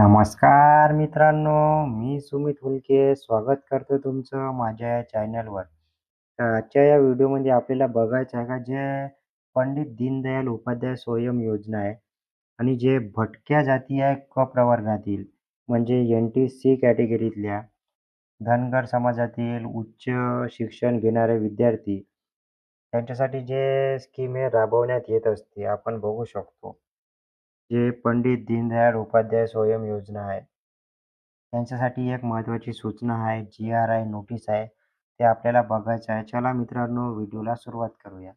नमस्कार मित्रांनो मी सुमित हुलके. स्वागत करतो तुमचं माझ्या या चॅनलवर तर आजच्या या व्हिडिओमध्ये आपल्याला बघायचं आहे का जे पंडित दीनदयाल उपाध्याय स्वयं योजना आहे आणि जे भटक्या जाती आहे क प्रवर्गातील म्हणजे एन टी सी कॅटेगरीतल्या धनगर समाजातील उच्च शिक्षण घेणारे विद्यार्थी त्यांच्यासाठी जे स्कीम हे राबवण्यात येत असते आपण बघू शकतो. जे पंडित दीनदयाळ उपाध्याय स्वयं योजना आहे. त्यांच्यासाठी एक महत्त्वाची सूचना आहे. जी आर आय नोटीस आहे. ते आपल्याला बघायचं आहे. चला मित्रांनो व्हिडिओला सुरुवात करूया.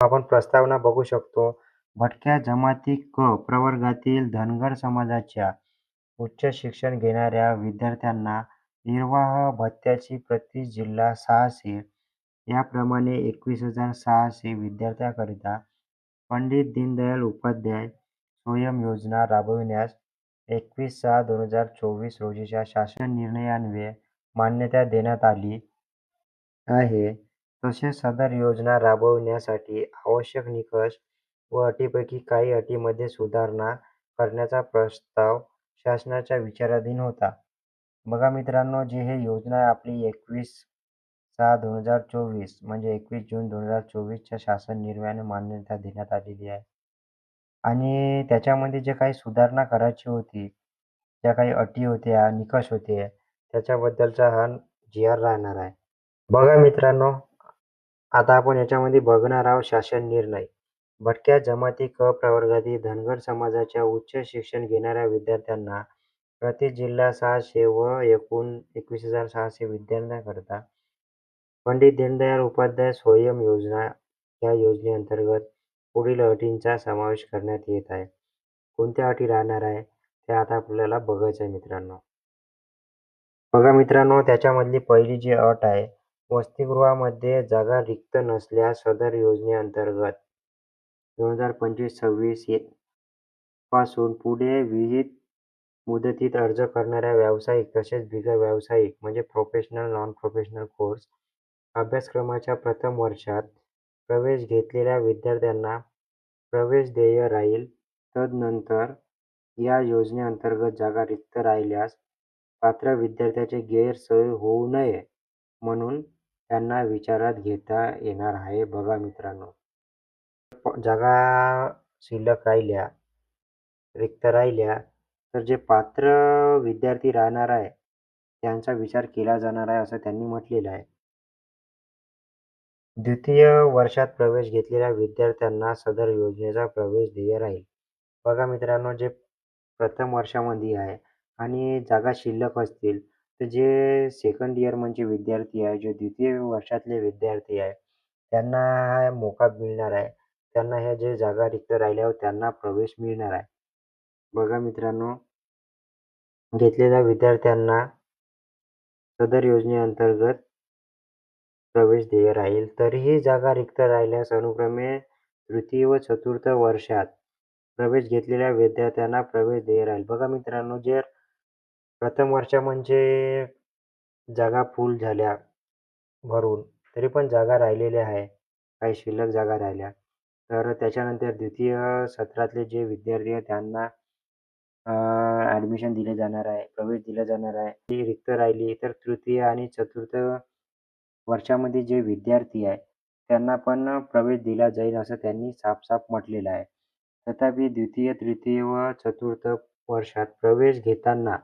आपण प्रस्तावना बघू शकतो. भटक्या जमाती क प्रवर्गातील धनगर समाजाच्या उच्च शिक्षण घेणाऱ्या विद्यार्थ्यांना निर्वाह भत्त्याची प्रति जिल्हा सहाशे याप्रमाणे एकवीस हजार सहाशे विद्यार्थ्याकरिता पंडित दीनदयाल उपाध्याय स्वयं योजना राबविण्यास एकवीस सहा दोन हजार चोवीस रोजीच्या शासन निर्णयान्वये मान्यता देण्यात आली आहे. तसेच सदर योजना राबविण्यासाठी आवश्यक निकष व अटीपैकी काही अटीमध्ये सुधारणा करण्याचा प्रस्ताव शासनाच्या विचाराधीन होता. बघा मित्रांनो जी हे योजना आपली एकवीस सहा दोन हजार चोवीस म्हणजे एकवीस जून दोन हजार चोवीसच्या शासन निर्णयाने मान्यता देण्यात आलेली आहे. आणि त्याच्यामध्ये जे काही सुधारणा करायची होती ज्या काही अटी होत्या निकष होते त्याच्याबद्दलचा हा जी आर राहणार आहे. बघा मित्रांनो आता आपण याच्यामध्ये बघणार आहोत शासन निर्णय. भटक्या जमाती क प्रवर्गातील धनगर समाजाच्या उच्च शिक्षण घेणाऱ्या विद्यार्थ्यांना प्रति जिल्हा सहाशे व एकूण एकवीस हजार सहाशे विद्यार्थ्यांकरता पंडित दीनदयाळ उपाध्याय स्वयं योजना या योजनेअंतर्गत पुढील अटींचा समावेश करण्यात येत आहे. कोणत्या अटी राहणार आहे ते आता आपल्याला बघायचं आहे मित्रांनो. बघा मित्रांनो त्याच्यामधली पहिली जी अट आहे वसतिगृहामध्ये जागा रिक्त नसल्यास सदर योजनेअंतर्गत दोन हजार पंचवीस सव्वीसपासून पुढे विहित मुदतीत अर्ज करणाऱ्या व्यावसायिक तसेच बिगर व्यावसायिक म्हणजे प्रोफेशनल नॉन प्रोफेशनल कोर्स अभ्यासक्रमाच्या प्रथम वर्षात प्रवेश घेतलेल्या विद्यार्थ्यांना प्रवेश देय राहील. तदनंतर या योजनेअंतर्गत जागा रिक्त राहिल्यास पात्र विद्यार्थ्याची गैरसोय होऊ नये म्हणून त्यांना विचारात घेता येणार आहे. बघा मित्रांनो जागा शिल्लक राहिल्या रिक्त राहिल्या तर जे पात्र विद्यार्थी राहणार आहे त्यांचा विचार केला जाणार आहे असं त्यांनी म्हटलेलं आहे. द्वितीय वर्षात प्रवेश घेतलेल्या विद्यार्थ्यांना सदर योजनेचा प्रवेश देय राहील. बघा मित्रांनो जे प्रथम वर्षामध्ये आहे आणि जागा शिल्लक असतील तर जे सेकंड इयर म्हणजे विद्यार्थी आहे जे द्वितीय वर्षातले विद्यार्थी आहे त्यांना हा मोका मिळणार आहे. त्यांना ह्या जे जागा रिक्त राहिल्यावर त्यांना प्रवेश मिळणार आहे. बघा मित्रांनो घेतलेल्या विद्यार्थ्यांना सदर योजनेअंतर्गत प्रवेश देय राहील. तरीही जागा रिक्त राहिल्यास अनुक्रमे तृतीय व चतुर्थ वर्षात प्रवेश घेतलेल्या विद्यार्थ्यांना प्रवेश देय राहील. बघा मित्रांनो जे प्रथम वर्षा म्हणजे जागा फुल झाल्या भरून तरी पण जागा राहिलेल्या आहे. काही शिल्लक जागा राहिल्या. तर त्याच्यानंतर द्वितीय सत्रातले जे विद्यार्थी आहे त्यांना ॲडमिशन दिले जाणार आहे प्रवेश दिला जाणार आहे. ती रिक्त राहिली. तर तृतीय आणि चतुर्थ वर्षामध्ये जे विद्यार्थी आहे त्यांना पण प्रवेश दिला जाईल असं त्यांनी साफसाफ म्हटलेलं आहे. तथापि द्वितीय तृतीय व चतुर्थ वर्षात प्रवेश घेताना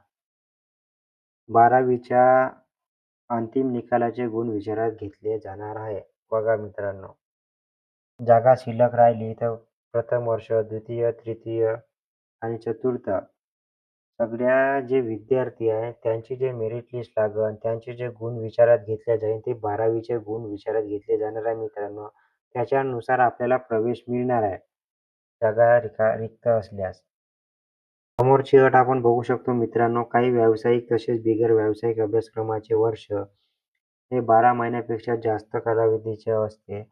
बारावीच्या अंतिम निकालाचे गुण विचारात घेतले जाणार आहे. बघा मित्रांनो. जागा शिल्लक राहिली तर प्रथम वर्ष द्वितीय तृतीय आणि चतुर्थ सगळ्या जे विद्यार्थी आहे त्यांची जे मेरिट लिस्ट लागन त्यांचे जे गुण विचारात घेतले जाईल ते बारावीचे गुण विचारात घेतले जाणार आहे मित्रांनो. त्याच्यानुसार आपल्याला प्रवेश मिळणार आहे. जागा रिका रिक्त असल्यास. समोरची अट आपण बघू शकतो मित्रांनो काही व्यावसायिक तसेच बिगर व्यावसायिक अभ्यासक्रमाचे वर्ष हे बारा महिन्यापेक्षा जास्त कालावधीचे असते.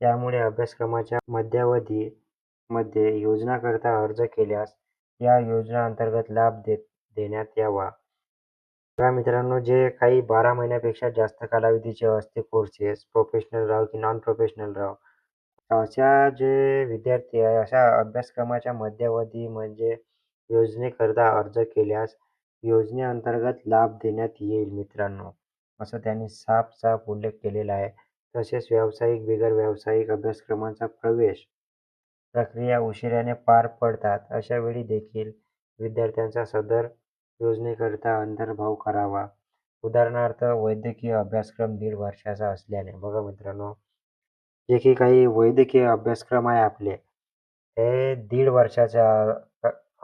त्यामुळे अभ्यासक्रमाच्या मध्यावधी मध्ये योजनाकरता अर्ज केल्यास या योजना अंतर्गत लाभ देत देण्यात यावा. बघा मित्रांनो जे काही बारा महिन्यापेक्षा जास्त कालावधीचे असते कोर्सेस प्रोफेशनल राहो की नॉन प्रोफेशनल राहो अशा जे विद्यार्थी आहे अशा अभ्यासक्रमाच्या मध्यावधी म्हणजे योजनेकरता अर्ज केल्यास योजनेअंतर्गत लाभ देण्यात येईल मित्रांनो असं त्यांनी साफ साफ उल्लेख केलेला आहे. तसेच व्यावसायिक बिगर व्यावसायिक अभ्यासक्रमांचा प्रवेश प्रक्रिया उशिराने पार पडतात अशा वेळी देखील विद्यार्थ्यांचा सदर योजनेकरिता अंतर्भाव करावा. उदाहरणार्थ वैद्यकीय अभ्यासक्रम दीड वर्षाचा असल्याने. बघा मित्रांनो जे की काही वैद्यकीय अभ्यासक्रम आहे आपले. हे दीड वर्षाच्या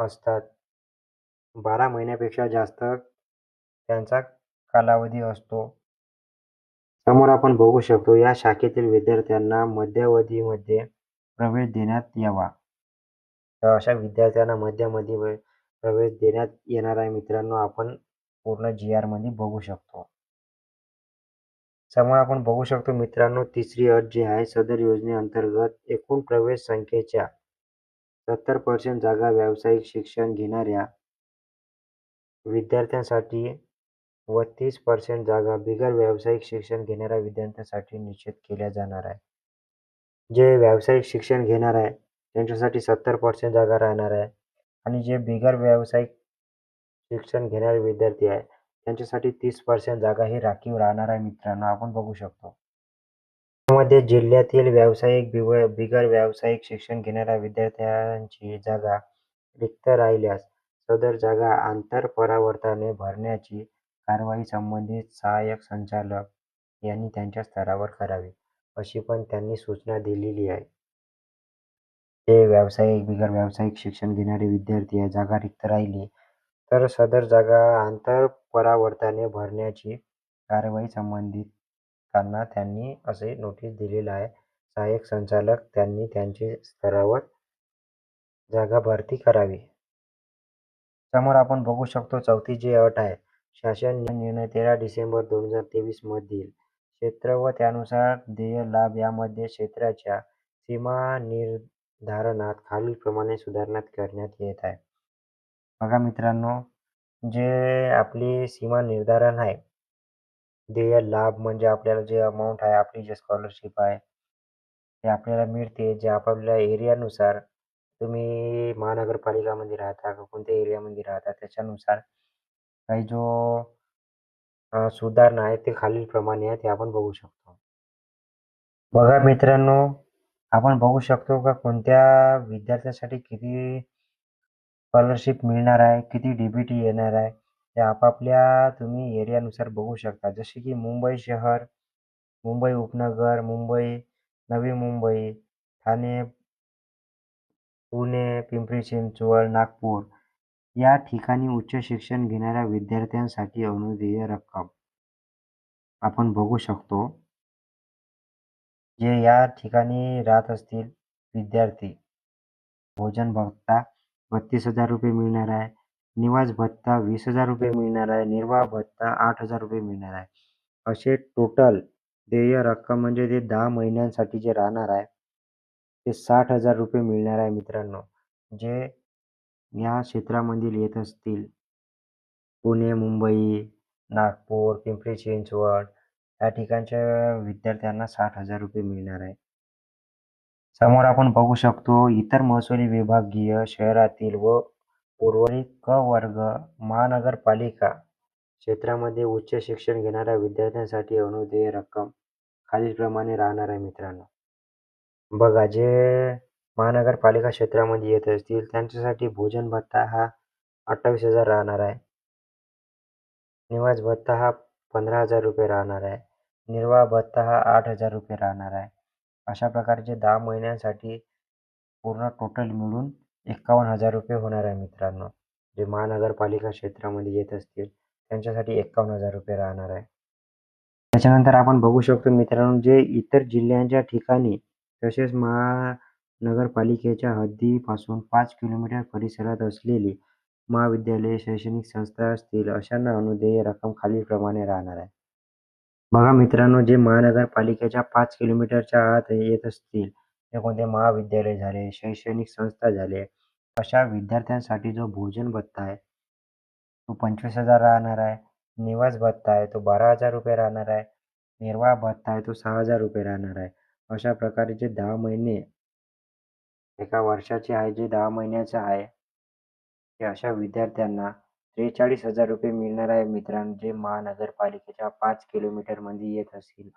असतात. बारा महिन्यापेक्षा जास्त त्यांचा कालावधी असतो. समोर आपण बघू शकतो या शाखेतील विद्यार्थ्यांना मध्यावधीमध्ये प्रवेश देण्यात यावा. तर अशा विद्यार्थ्यांना मध्यामध्ये प्रवेश देण्यात येणार आहे. मित्रांनो आपण पूर्ण जी आरमध्ये बघू शकतो. समोर आपण बघू शकतो मित्रांनो तिसरी अट जी आहे सदर योजनेअंतर्गत एकूण प्रवेश संख्येच्या सत्तर पर्सेंट जागा व्यावसायिक शिक्षण घेणाऱ्या विद्यार्थ्यांसाठी व तीस पर्सेंट जागा बिगर व्यावसायिक शिक्षण घेणाऱ्या विद्यार्थ्यांसाठी निश्चित केल्या जाणार आहे. जे व्यावसायिक शिक्षण घेणार आहे त्यांच्यासाठी सत्तर पर्सेंट जागा राहणार आहे. आणि जे बिगर व्यावसायिक शिक्षण घेणारे विद्यार्थी आहे त्यांच्यासाठी तीस पर्सेंट जागा ही राखीव राहणार आहे मित्रांनो आपण बघू शकतो. मध्ये जिल्ह्यातील व्यावसायिक बिगर व्यावसायिक शिक्षण घेणाऱ्या विद्यार्थ्यांची जागा रिक्त राहिल्यास सदर जागा आंतर परावर्ताने भरण्याची कारवाई संबंधित सहाय्यक संचालक यांनी त्यांच्या स्तरावर करावी. अशी पण त्यांनी सूचना दिलेली आहे. जे व्यावसायिक बिगर व्यावसायिक शिक्षण घेणारे विद्यार्थी आहे जागा रिक्त राहिली. तर सदर जागा आंतर परावर्ताने भरण्याची कारवाई संबंधित त्यांना त्यांनी असे नोटीस दिलेलं आहे. सहाय्यक संचालक त्यांनी त्यांचे स्तरावर जागा भरती करावी. समोर आपण बघू शकतो चौथी जी अट आहे. शासन निर्णय तेरा डिसेंबर दोन हजार तेवीस मधील क्षेत्र व त्यानुसार देय लाभ यामध्ये क्षेत्राच्या सीमा निर्धारणात खालीलप्रमाणे सुधारणा करण्यात येत आहे. बघा मित्रांनो जे आपली सीमा निर्धारण आहे देय लाभ म्हणजे आपल्याला जे अमाऊंट आहे आपली जे स्कॉलरशिप आहे ते आपल्याला मिळते जे आपापल्या एरियानुसार तुम्ही महानगरपालिकामध्ये राहता का कोणत्या एरियामध्ये राहता त्याच्यानुसार काही जो सुधारणा आहे ते खालीलप्रमाणे आहे ते आपण बघू शकतो. बघा मित्रांनो आपण बघू शकतो का कोणत्या विद्यार्थ्यासाठी किती स्कॉलरशिप मिळणार आहे किती डीबीटी येणार आहे ते आपापल्या तुम्ही एरियानुसार बघू शकता. जसे की मुंबई शहर मुंबई उपनगर मुंबई नवी मुंबई ठाणे पुणे पिंपरी चिंचवड नागपूर या ठिकाणी उच्च शिक्षण घेणाऱ्या विद्यार्थ्यांसाठी अनुदेय रक्कम. आपण बघू शकतो. जे या ठिकाणी राहत असतील विद्यार्थी. भोजन भत्ता बत्तीस हजार रुपये मिळणार आहे. निवास भत्ता वीस हजार रुपये मिळणार आहे. निर्वाह भत्ता आठ हजार रुपये मिळणार आहे. असे टोटल देय रक्कम म्हणजे ते दहा महिन्यांसाठी जे राहणार आहे ते साठ हजार रुपये मिळणार आहे मित्रांनो. जे या क्षेत्रामधील येत असतील. पुणे मुंबई नागपूर पिंपरी चिंचवड या ठिकाणच्या विद्यार्थ्यांना साठ हजार रुपये मिळणार आहे. समोर आपण बघू शकतो इतर महसुली विभागीय शहरातील व उर्वरित क वर्ग महानगरपालिका क्षेत्रामध्ये उच्च शिक्षण घेणाऱ्या विद्यार्थ्यांसाठी अनुदेय रक्कम खालीलप्रमाणे राहणार आहे मित्रांनो. बघा जे महानगरपालिका क्षेत्रामध्ये येत असतील त्यांच्यासाठी भोजन भत्ता हा अठ्ठावीस हजार राहणार आहे. निवास भत्ता हा पंधरा हजार रुपये राहणार आहे. निर्वाह भत्ता हा आठ हजार रुपये राहणार आहे. अशा प्रकारचे दहा महिन्यांसाठी पूर्ण टोटल मिळून एकावन्न हजार रुपये होणार आहे मित्रांनो. जे महानगरपालिका क्षेत्रामध्ये येत असतील त्यांच्यासाठी एकावन्न हजार रुपये राहणार आहे. त्याच्यानंतर आपण बघू शकतो मित्रांनो जे इतर जिल्ह्यांच्या ठिकाणी तसेच महा नगरपालिकेच्या हद्दीपासून पाच किलोमीटर परिसरात असलेली महाविद्यालये शैक्षणिक संस्था असतील अशांना अनुदेय रक्कम खालीलप्रमाणे राहणार आहे. बघा मित्रांनो जे महानगरपालिकेच्या पाच किलोमीटरच्या आत येत असतील ते कोणते महाविद्यालय झाले शैक्षणिक संस्था झाले अशा विद्यार्थ्यांसाठी जो भोजन भत्ता आहे तो पंचवीस हजार राहणार आहे. निवास भत्ता आहे तो बारा हजार रुपये राहणार आहे. निर्वाह भत्ता आहे तो सहा हजार रुपये राहणार आहे. अशा प्रकारे जे दहा महिने एका वर्षाचे आहे जे दहा महिन्याचं आहे. की अशा विद्यार्थ्यांना त्रेचाळीस हजार रुपये मिळणार आहे मित्रांनो जे महानगरपालिकेच्या पाच किलोमीटरमध्ये येत असतील.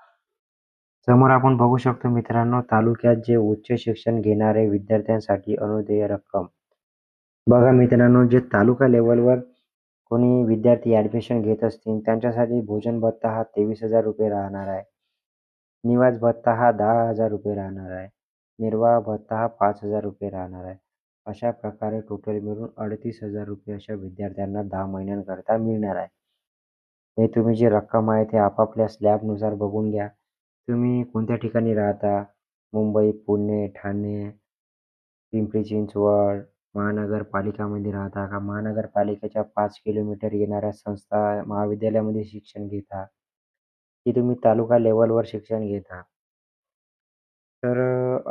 समोर आपण बघू शकतो मित्रांनो तालुक्यात जे उच्च शिक्षण घेणारे विद्यार्थ्यांसाठी अनुदेय रक्कम. बघा मित्रांनो जे तालुका लेवलवर कोणी विद्यार्थी ॲडमिशन घेत असतील त्यांच्यासाठी भोजन भत्ता हा तेवीस हजार रुपये राहणार आहे. निवास भत्ता हा दहा हजार रुपये राहणार आहे. निर्वाह भत्ता हा पाच हजार रुपये राहणार आहे. अशा प्रकारे टोटल मिळून अडतीस हजार रुपये अशा विद्यार्थ्यांना दहा महिन्यांकरता मिळणार आहे. हे तुम्ही जी रक्कम आहे ते आपापल्या स्लॅबनुसार बघून घ्या. तुम्ही कोणत्या ठिकाणी राहता? मुंबई पुणे ठाणे पिंपरी चिंचवड महानगरपालिकामध्ये राहता का? महानगरपालिकेच्या पाच किलोमीटर येणाऱ्या संस्था महाविद्यालयामध्ये शिक्षण घेता? की तुम्ही तालुका लेवलवर शिक्षण घेता? तर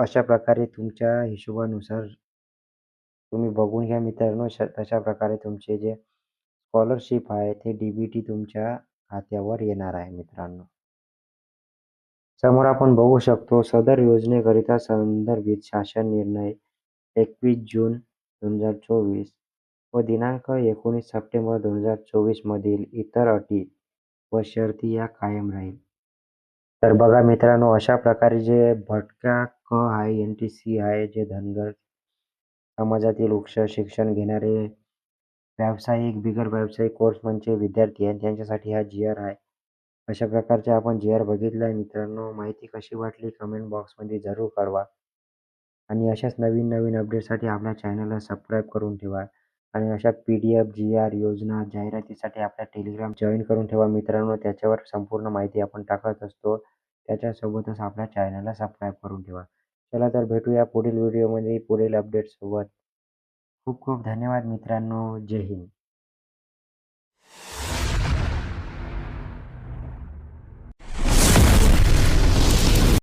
अशा प्रकारे तुमच्या हिशोबानुसार तुम्ही बघून घ्या मित्रांनो श तशा प्रकारे तुमचे जे स्कॉलरशिप आहे ते डी बी टी तुमच्या खात्यावर येणार आहे मित्रांनो. समोर आपण बघू शकतो सदर योजनेकरिता संदर्भित शासन निर्णय एकवीस जून दोन हजार चोवीस व दिनांक एकोणीस सप्टेंबर दोन हजार चोवीस मधील इतर अटी व शर्ती या कायम राहील. तर बघा मित्रांनो अशा प्रकारे जे भटक्या क आहे एन टी सी आहे जे धनगर समाजातील उच्च शिक्षण घेणारे व्यावसायिक बिगर व्यावसायिक म्हणजे विद्यार्थी आहेत त्यांच्यासाठी हा जी आर आहे. अशा प्रकारचे आपण जी आर बघितला आहे मित्रांनो माहिती कशी वाटली कमेंट बॉक्समध्ये जरूर कळवा. आणि अशाच नवीन नवीन अपडेटसाठी आपल्या चॅनलला सबस्क्राईब करून ठेवा. आणि अशा P D F G R योजना जाहिरातीसाठी आपला टेलिग्राम जॉईन करून ठेवा मित्रांनो. त्याच्यावर संपूर्ण माहिती आपण टाकत असतो. त्याच्यासोबतच आपल्या चॅनलला सबस्क्राईब करून ठेवा. चला तर भेटूया पुढील व्हिडिओमध्ये. पुढील अपडेटसोबत खूप खूप धन्यवाद मित्रांनो. जय हिंद.